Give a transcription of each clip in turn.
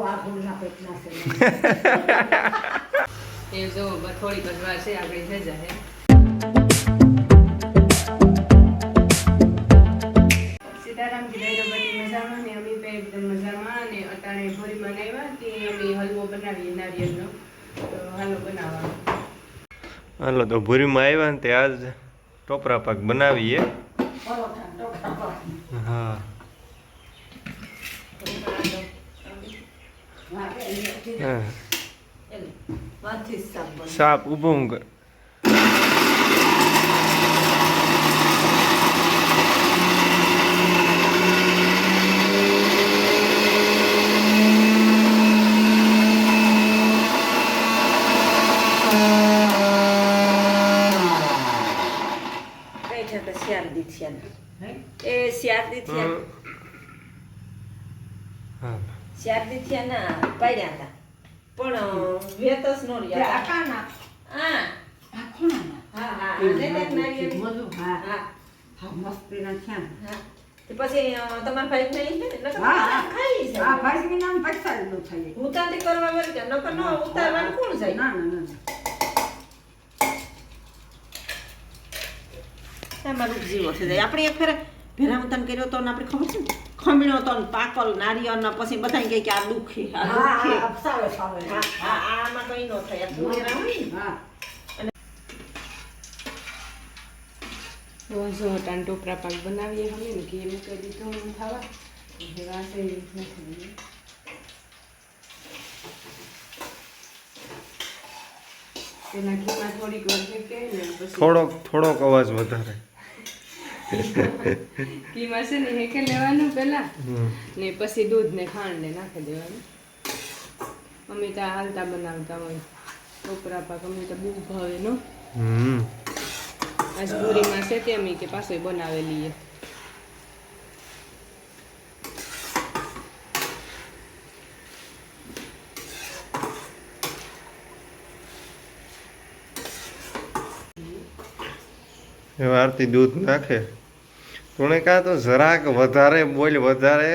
એ જો થોડી થોડીક છે આપણે થઈ જાય. સીતારામ કીધા બધી મજામાં ને અમે પણ એકદમ મજામાં અને અટાણે ભોરીમાં આવ્યા કે અમે હલવો બનાવીએ નારિયેળનો. તો હાલો બનાવવાનો હાલો તો ભૂરીમાં આવ્યા ને તે આજ ટોપરા પાક બનાવીએ. હા હા, એ- એ- હા. એ- વાંચી જ સાપ ઊભો હું કર કઈ છે તો શારદી થયા હે? એ શારદી થયા હા શારદી થયા ના પાડ્યા હતા. પણ વેતસ નો રહ્યા આકાના, હા. આ ખૂણાના. હા હા નારિયેળ. હા. હા. હા, મસ્તીના થયા. હા. પછી તમારા ભાઈ નહીં છે ને? હા, હા. ખાઈ છે આ ભાઈની નામ પૈસા ન થાય. ઉતારતી કરવા વળી કે નકર ન ઉતારવાનું કોણ જાય? ના, ના, ના, ના. જીવો થઈ આપણે એક ફેર ભેરામતન કર્યો તો ને આપણે ખબર છે ને? ખમણ્યો તો પાકલ નારિયેળ ને પછી બધા કહે કે આ દુખે આ હા, દુખે. હા. હા હા આમાં કઈ ન થાય હા. જો અટાણે ટોપરા પાક બનાવીએ અમે ને ઘી મૂકી દીધું ખાવા. હવે વાસે નાખી દઈએ તેના ઘીમાં થોડીક વાર શેકે ને પછી થોડોક થોડોક અવાજ વધારે. ઘીમાં છે ને હેકે લેવાનું પહેલા? ને પછી દૂધ ને ખાંડ ને નાખી દેવાનું. મમ્મી ત્યાં હાલતા બનાવતા હોય. ટોપરા પાક અમે તો બહુ ભાવે નો. આજ પૂરીમાં છે તે અમે કે પાછો બનાવેલી એ આરતી દૂધ નાખે. કોણે કાં તો જરાક વધારે બોલ વધારે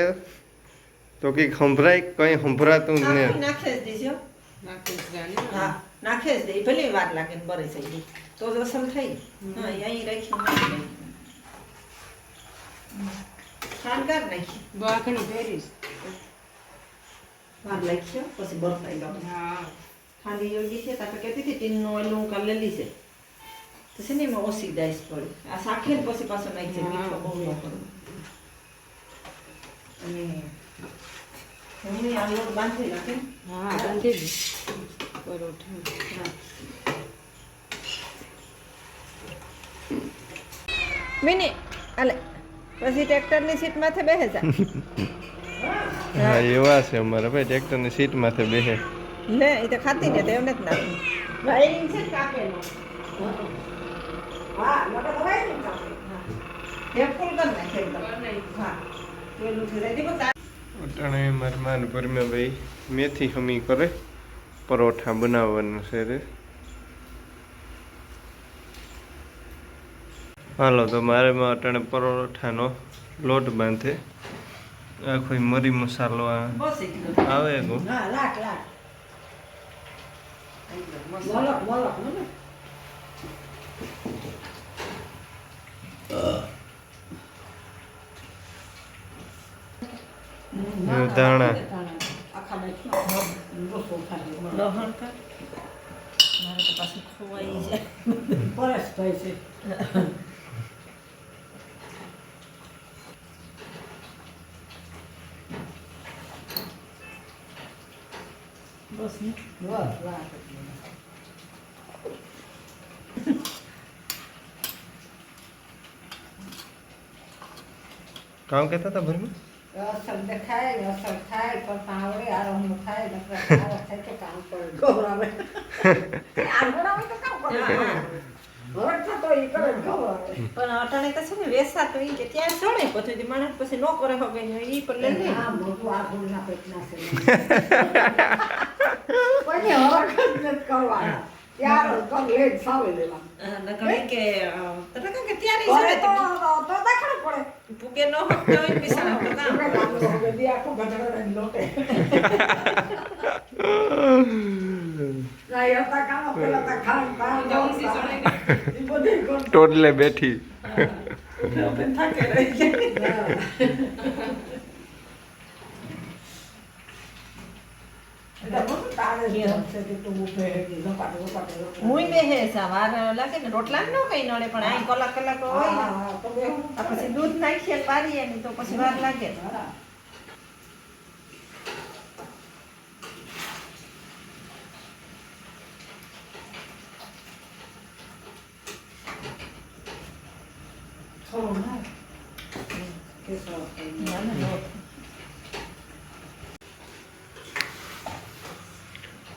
તો કે સંભળાય કંઈ સંભળાતું જ નહીં. નાખે જ દેજો. નાખી જ જાણે. હા નાખે જ દે. ભલે વાર લાગે ને બરે થઈ તો જ અસલ થઈ હા અહીં રાખી શાનદાર નાખી. આખણી ભેરીશ વાર લાગ્યો પછી બરસાઈ લો હા. ખાલી યોગી છે તાપે કહેતી હતી ટીનનું ઓલું કાલે લીધે છે. તો છે ને એમાં ઓછી ડાઈસ પડે આ શાખે પછી પાછો નાખી છે મીઠો બહુ ન પડે અને હું આ લોટ બાંધી નાખે હા બાંધી દી પરોઠા મિની અલે પછી ટ્રેક્ટરની સીટ માથે બેસે જા હા એવા છે અમારે ભાઈ ટ્રેક્ટરની સીટ માથે બેસે લે એ તો ખાતી ને તો એમને જ નાખી વાયરિંગ છે કાપેલો હા, નકર તો હોય કાપે. એ ફૂલ કરી નાખે એકદમ હા. પેલું છે રેડી બતા અટાણે મારા માન પરમે ભાઈ મેથી હમી કરે પરોઠા બનાવવાનું છે રે. હાલો તો મારે માં અટાણે પરોઠાનો લોટ બાંધે. આખો મરી મસાલો આવે ગો હા, લાખ. મસ્ત. મોલક, મોલક, હો ને? ને દાણા આખા નાખ્યા. લોસો થાય. લહણ કર મારે તો પાછું ખોવાઈ જાય પરસ થાય છે. બસ ને લાટ. કામ કહેતા હતા ભરમાં અસર દેખાય, અસર થાય, કરતા આવડે, આરામનું થાય, નકર થાય તો કામ કરે. ગભરાવે. આ ગભરાવે તો કામ કરે. હરખ થતો ઈ કરે ને ગભરાવે. પણ અટાણે તો છે ને વેસા તો ઈ કે ત્યાં ચડે પછી માણસ પછી નો કરે હવે ઈ પર લે લે આ મોટું આ ફૂલના પેટના છે. કોઈને હરખ જ નથી કરવાના. ત્યારે કર લે સાવે લેવા. નકળી કે તને કાં કે ત્યારે ઘરે તો તો દેખાડવું પડે. તે નો હતો એ બિચારા તો કામ આખો ગધેડો રે લોટે. પેલા ખાન, પાન, ટોટલે બેઠી. થાકે રહી જાય. હા. એટલે બધું તારે જ ગમશે કે તું ઊભે રહેજે, લપાટે, લપાટે, લપાટે. મુંય બેહે સવાર લાગે ને રોટલા ન કઈ નડે પણ અહીં કલાક કલાક હોય ને. પછી દૂધ નાખીએ ને વારીએ ને તો પછી વાર લાગે હા. થોડું નાખ. કેસર આપવાનું. ના, ના, નો.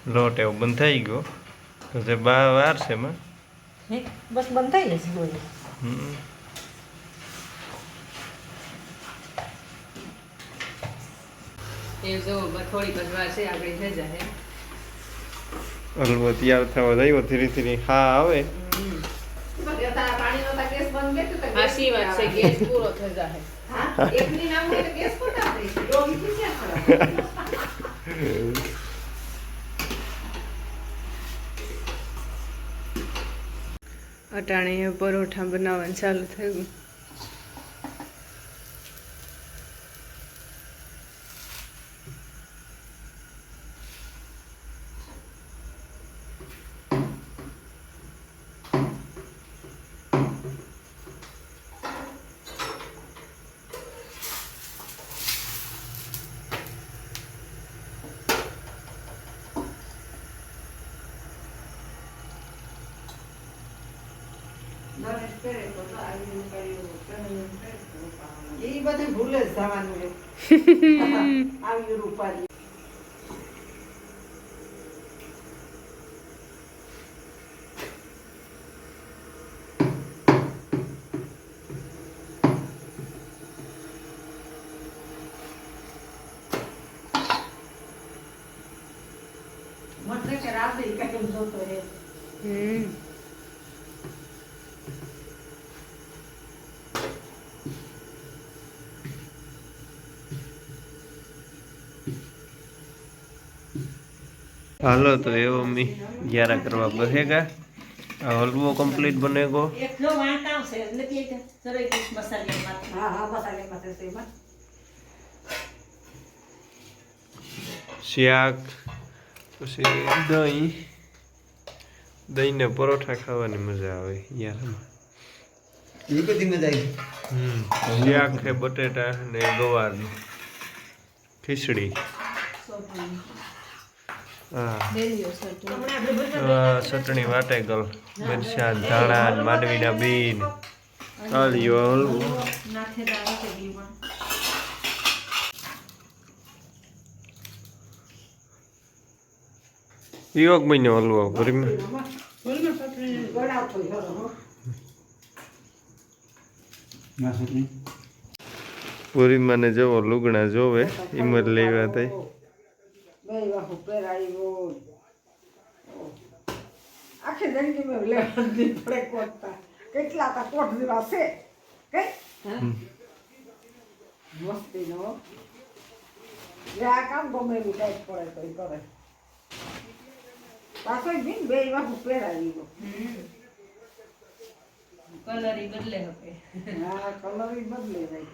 લોટ એવો બંધ થઈ ગયો. તો તે બા વાર છે એમાં. બસ બંધ થઈ જશે ગોળી જો જ હલવો તૈયાર થવા જાય ધીરે ધીરે. હા આવે. હાસી વાત છે ગેસ પૂરો થઈ જાય અટાણે પરોઠા બનાવવાનું ચાલુ થયું એ બધું ભૂલે જ જવાનું રે આવ્યું રૂપારી મને કે રાતે કેમ જોતો હે હમ હાલો તો એવો મી ગ્યારા કરવા બહેગા. આ હલવો કમ્પ્લીટ બનેગો. એકલો વાંક આવશે એટલે કે સરાઈ કૃષ્ણ મસાલા હા હા મસાલે માથે તેમાં શાક પછી દહીં. દહીંને પરોઠા ખાવાની મજા આવે યારમાં શાક છે બટેટા ને ગવારનું ખીચડી. ચટણી વાટેગલ મરચાં ધાણા માંડવીના બીન. આલિયો હલવો. યોગ મહિનો હલવો ભરીમાં પૂરીમાં ને જવો લુગણા જોવે ઈમર લેવા તઈ બે વાહુ પહેરાવ્યો આખી જિંદગી મેં લેવાની પડે કોટતા. કેટલા તા કોટ જેવા છે. કઈ? મસ્તી નો જે આ કામ ગમે એવી ટાઈટ પડે તો ઈ કરે. પાછો બીન બે વાહુ પહેરાવ્યો કલર બદલે હવે. હા કલર બદલે જાય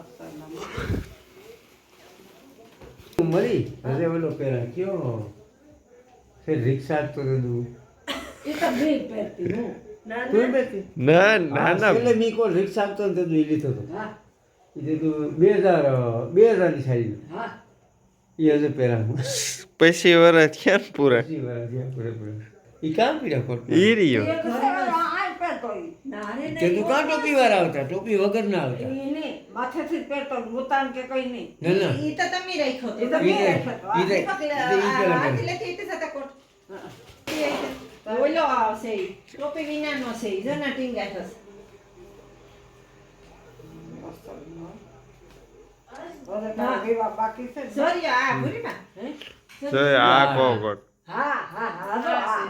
અસલમાં. મળી અરે ઓલો પેલા કયો ફેર રિક્ષા તો દઉં એ તો બે પહેરતી હું. ના તું ના ના મી રિક્ષા આપતો ને તું એ લીધો હતો એ તે બે હજાર બે હજારની સાડી હા. એ હજુ પહેરા પૈસી વરસ થયા પૂરા. પચીસ વર્ષ થયા પૂરેપૂરા. ઈ કામ પીડા ખોટ ઈ રહ્યો. એ આ પહેરતો ઈ. તે તું કાં ટોપી વાળા આવતા ટોપી વગર ના આવતા. ઈ માથેથી જ પહેરતો ઉતાન કે કઈ નહીં. ના ના. ઈ તો તમે રાખ્યો તો તો રાખ્યો તો. ઈ તે- સતા કોટ. ઈ તો. ઓલો આવશે ઈ. ટોપી વિનાનો છે ઈ. જો ટીંગા થશે બાકી છે ને? આ આ કોકોટ હા.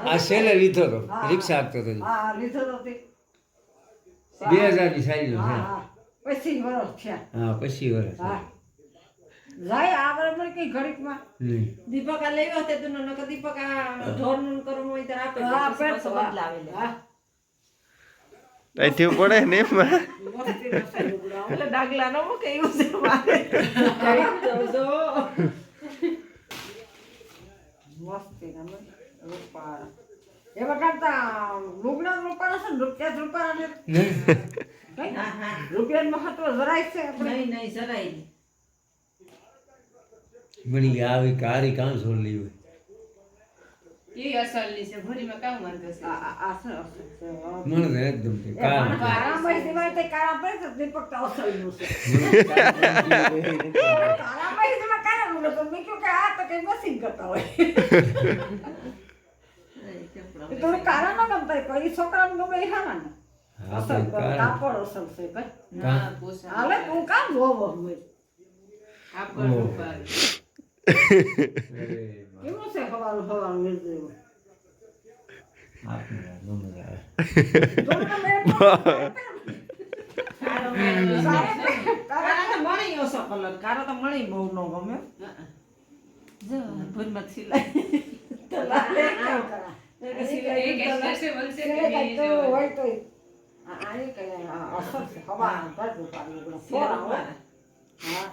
આ સેલે લીધો હતો રિક્ષા આપતો હતો. બે હજારની સારી નો હા. પછી વર્ષ થયા. હા પછી વર્ષ હા. જાય આ બરાબર કઈ ઘડીકમાં દીપક આ લેવા તે તું નકર દીપક આ ઢોરનું કરવું હોય ત્યારે આપે હા, આપે તો. બદલાવી લે. અહીંથી પડે ને એમાં. એટલે ડાગલા નો મૂકે એવું છે મારે. મસ્તી ના એવા કરતા લુગડા રૂપાળા છે ને રૂપિયા જ રૂપાળા ને હા હા. રૂપિયાનું મહત્વ જરાય છે નહીં નહીં જરાય ગયા આવી કારી કાં છોડલી હોય એ અસલની છે ભરીમાં કામ વાંધો છે. આ આ- અસલ. મને એકદમ તે એ કાળ પણ તે કાળા પડે તો દીપક તો અસલનું છે. મને કાળ કાળા મહિનામાં તો મેં કહ્યું કે આ તો કઈ મશીન કરતા હોય. કેમ એ? તો કાળા ન ગમતા હોય કોઈ છોકરાને ગમે એ કાપડ અસલ છે હાલે તું કામ જોવો હોય. કેવું છે હવાનું હવાનું મિર્જેવું આપણે ન મજા આવે. જોડે મેં કાળો કાળો સારો કાળા તો મણી ઓછો કલર કાળો તો મણી બહુ ન ગમે. જો ભૂલમાં સિલાઈ આ-